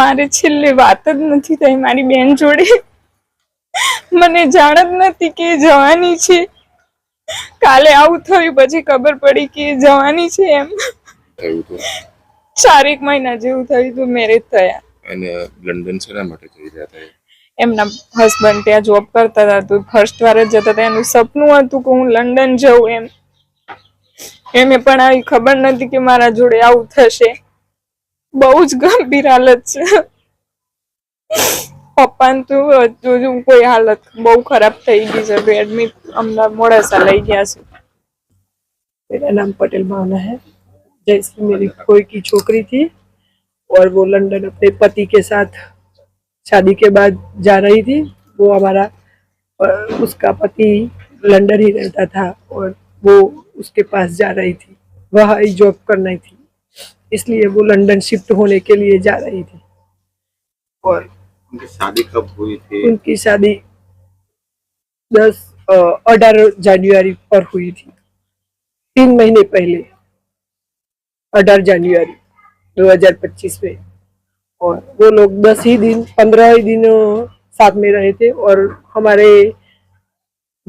મારે છેલ્લે વાત જ નથી થઈ મારી બેન જોડે મને જાણ જ નથી કે જવાની છે કાલે આવું થયું પછી ખબર પડી કે જવાની છે એમ ચાર એક મહિના જેવું થયું તો મેરેજ થયા અને લંડન શેના માટે જઈ રહ્યા હતા એમના હસબન્ડ ત્યાં જોબ કરતા હતા તો ફર્સ્ટ વાર જ જતા હતા એનું સપનું હતું કે હું લંડન જઉં એમ એમને પણ આવી ખબર નથી કે મારા જોડે આવું થશે बहुत गंभीर हालत है पापांतू आज जो कोई हालत बहुत खराब થઈ ગઈ છે બેડમિટ અમાર મોડસા લઈ ગયા છે એનું નામ પટેલ માwna છે જેસ્તે મારી કોઈકી છોકરી થી ઓર વો લંડન apne પતિ કે સાથ શાદી કે બાદ જા રહી થી વો અમાર ઓર uska પતિ લંડન રી રહેતા થા ઓર વો ઉસકે પાસ જા રહી થી વહાઈ જોબ કરનાઈ થી इसलिए वो लंदन शिफ्ट होने के लिए जा रही थी और उनकी शादी कब हुई थी उनकी शादी दस अठारह जनवरी पर हुई थी तीन महीने पहले अठारह जनवरी 2025 में और वो लोग दस ही दिन पंद्रह ही दिन साथ में रहे थे और हमारे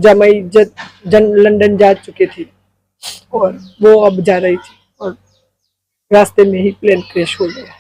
जमाई जन लंदन जा चुके थे और वो अब जा रही थी रास्ते में ही प्लेन क्रैश हो गया